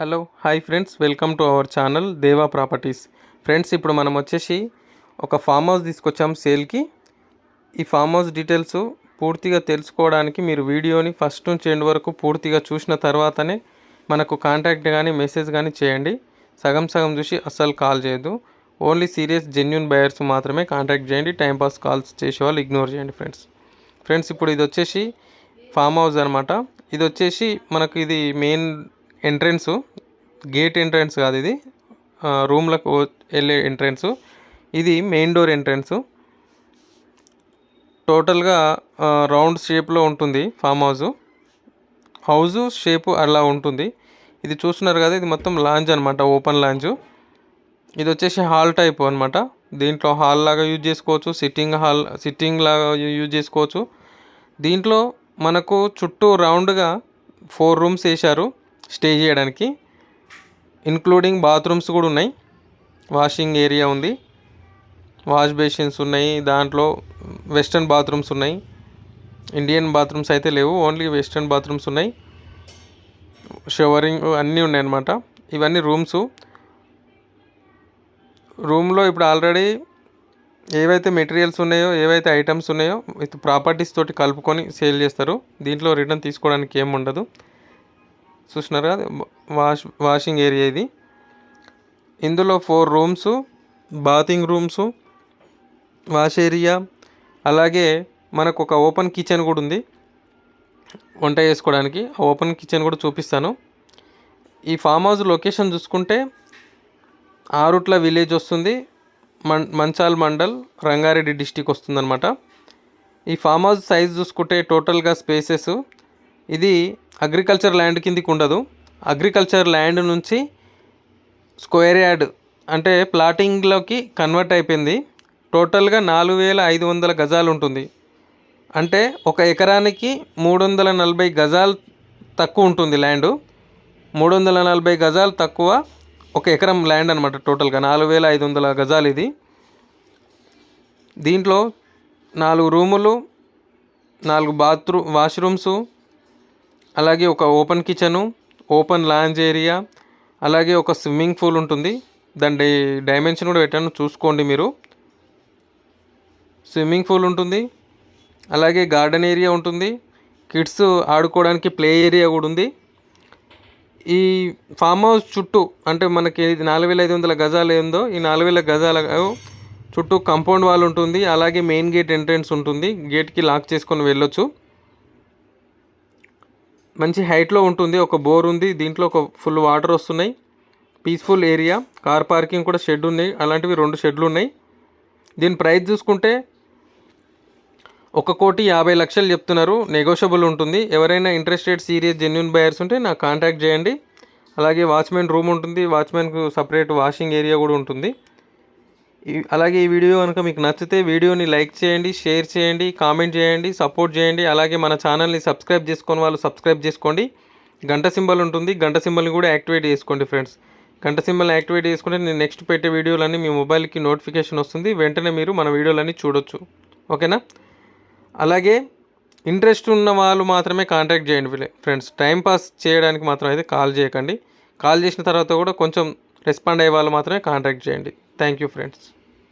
Hello hi friends welcome to our channel Deva properties. Friends ఇప్పుడు మనం వచ్చేసి ఒక ఫామ్ హౌస్ తీసుకొచ్చాం సేల్కి. ఈ ఫామ్ హౌస్ డీటెయిల్స్ పూర్తిగా తెలుసుకోవడానికి మీరు వీడియోని ఫస్ట్ నుంచి ఎండ్ వరకు పూర్తిగా చూసిన తర్వాతనే మనకు కాంటాక్ట్ కానీ మెసేజ్ కానీ చేయండి. సగం సగం చూసి అస్సలు కాల్ చేయదు ఓన్లీ సీరియస్ జెన్యున్ బయర్స్ మాత్రమే కాంటాక్ట్ చేయండి. టైంపాస్ కాల్స్ చేసే వాళ్ళు ఇగ్నోర్ చేయండి ఫ్రెండ్స్. ఫ్రెండ్స్ ఇప్పుడు ఇది వచ్చేసి ఫామ్ హౌస్ అనమాట ఇది వచ్చేసి మనకు ఇది మెయిన్ ఎంట్రన్స్ గేట్ ఎంట్రన్స్ కాదు ఇది. రూమ్లకు వెళ్ళే ఎంట్రన్స్. ఇది మెయిన్ డోర్ ఎంట్రన్స్. టోటల్గా రౌండ్ షేప్లో ఉంటుంది ఫామ్ హౌస్. హౌస్ షేప్ అలా ఉంటుంది. ఇది చూస్తున్నారు కదా ఇది మొత్తం లాంజ్ అనమాట ఓపెన్ లాంజ్. ఇది వచ్చేసి హాల్ టైప్ అనమాట దీంట్లో హాల్ లాగా యూజ్ చేసుకోవచ్చు సిట్టింగ్ హాల్ సిట్టింగ్ లాగా యూజ్ చేసుకోవచ్చు. దీంట్లో మనకు చుట్టూ రౌండ్గా ఫోర్ రూమ్స్ వేశారు. స్టే చేయడానికి ఇన్క్లూడింగ్ బాత్రూమ్స్ కూడా ఉన్నాయి. వాషింగ్ ఏరియా ఉంది. వాష్ బేసిన్స్ ఉన్నాయి. దాంట్లో వెస్ట్రన్ బాత్రూమ్స్ ఉన్నాయి. ఇండియన్ బాత్రూమ్స్ అయితే లేవు. ఓన్లీ వెస్ట్రన్ బాత్రూమ్స్ ఉన్నాయి. షవరింగ్ అన్నీ ఉన్నాయి అన్నమాట ఇవన్నీ రూమ్స్ రూమ్లో ఇప్పుడు ఆల్రెడీ ఏవైతే మెటీరియల్స్ ఉన్నాయో ఏవైతే ఐటమ్స్ ఉన్నాయో విత్ ప్రాపర్టీస్ తోటి కలుపుకొని సేల్ చేస్తారు. దీంట్లో రిటర్న్ తీసుకోవడానికి ఏం ఉండదు. చూసినారు కదా? వాష్ వాషింగ్ ఏరియా ఇది. ఇందులో four rooms bathing rooms wash area అలాగే మనకు ఒక ఓపెన్ కిచెన్ కూడా ఉంది. వంట చేసుకోవడానికి ఆ ఓపెన్ కిచెన్ కూడా చూపిస్తాను. ఈ ఫామ్ హౌస్ లొకేషన్ చూసుకుంటే ఆరుట్ల విలేజ్ వస్తుంది. మన్ మంచాల్ మండల్ రంగారెడ్డి డిస్టిక్ వస్తుందన్నమాట. ఈ ఫామ్ హౌస్ సైజ్ చూసుకుంటే టోటల్గా స్పేసెస్ ఇది అగ్రికల్చర్ ల్యాండ్ కిందికి ఉండదు. అగ్రికల్చర్ ల్యాండ్ నుంచి స్క్వేర్ యార్డ్ అంటే ప్లాటింగ్లోకి కన్వర్ట్ అయిపోయింది. టోటల్గా నాలుగు వేల ఐదు వందల గజాలు ఉంటుంది. అంటే ఒక ఎకరానికి మూడు వందల నలభై గజాలు తక్కువ ఉంటుంది ల్యాండ్ మూడు వందల నలభై గజాలు తక్కువ ఒక ఎకరం ల్యాండ్ అనమాట టోటల్గా నాలుగు వేల ఐదు వందల గజాలు ఇది. దీంట్లో నాలుగు రూములు నాలుగు బాత్రూమ్ వాష్రూమ్స్ అలాగే ఒక open kitchen open lounge area అలాగే ఒక స్విమ్మింగ్ పూల్ ఉంటుంది. దాని డైమెన్షన్ కూడా పెట్టాను చూసుకోండి మీరు. స్విమ్మింగ్ పూల్ ఉంటుంది. అలాగే గార్డెన్ ఏరియా ఉంటుంది. కిడ్స్ ఆడుకోవడానికి ప్లే ఏరియా కూడా ఉంది. ఈ ఫామ్ హౌస్ చుట్టూ అంటే మనకి నాలుగు వేల ఐదు వందల గజాలు ఏందో ఈ నాలుగు వేల గజాల చుట్టూ కాంపౌండ్ వాల్ ఉంటుంది. అలాగే మెయిన్ గేట్ ఎంట్రన్స్ ఉంటుంది. గేట్కి లాక్ చేసుకొని వెళ్ళొచ్చు. మంచి హైట్లో ఉంటుంది ఒక బోర్ ఉంది దీంట్లో ఒక ఫుల్ వాటర్ వస్తున్నాయి. పీస్ఫుల్ ఏరియా కార్ పార్కింగ్ కూడా షెడ్ ఉన్నాయి అలాంటివి రెండు షెడ్లు ఉన్నాయి. దీని ప్రైస్ చూసుకుంటే ఒక కోటి యాభై లక్షలు చెప్తున్నారు నెగోషియబుల్ ఉంటుంది. ఎవరైనా ఇంట్రెస్టెడ్ సీరియస్ జెన్యున్ బయర్స్ ఉంటే నాకు కాంటాక్ట్ చేయండి. అలాగే వాచ్మెన్ రూమ్ ఉంటుంది వాచ్మెన్కు సపరేట్ వాషింగ్ ఏరియా కూడా ఉంటుంది. అలాగే ఈ వీడియో కనుక మీకు నచ్చితే వీడియోని లైక్ చేయండి షేర్ చేయండి కామెంట్ చేయండి సపోర్ట్ చేయండి. అలాగే మన ఛానల్ని సబ్స్క్రైబ్ చేసుకొని వాళ్ళు సబ్స్క్రైబ్ చేసుకోండి. గంట సింబల్ ఉంటుంది. గంట సింబల్ని కూడా యాక్టివేట్ చేసుకోండి ఫ్రెండ్స్. గంట సింబల్ని యాక్టివేట్ చేసుకుంటే నేను నెక్స్ట్ పెట్టే వీడియోలన్నీ మీ మొబైల్కి నోటిఫికేషన్ వస్తుంది. వెంటనే మీరు మన వీడియోలన్నీ చూడొచ్చు. ఓకేనా? అలాగే ఇంట్రెస్ట్ ఉన్న వాళ్ళు మాత్రమే కాంటాక్ట్ చేయండి ఫ్రెండ్స్. టైంపాస్ చేయడానికి మాత్రం అయితే కాల్ చేయకండి. కాల్ చేసిన తర్వాత కూడా కొంచెం రెస్పాండ్ అయ్యే వాళ్ళు మాత్రమే కాంటాక్ట్ చేయండి. Thank you friends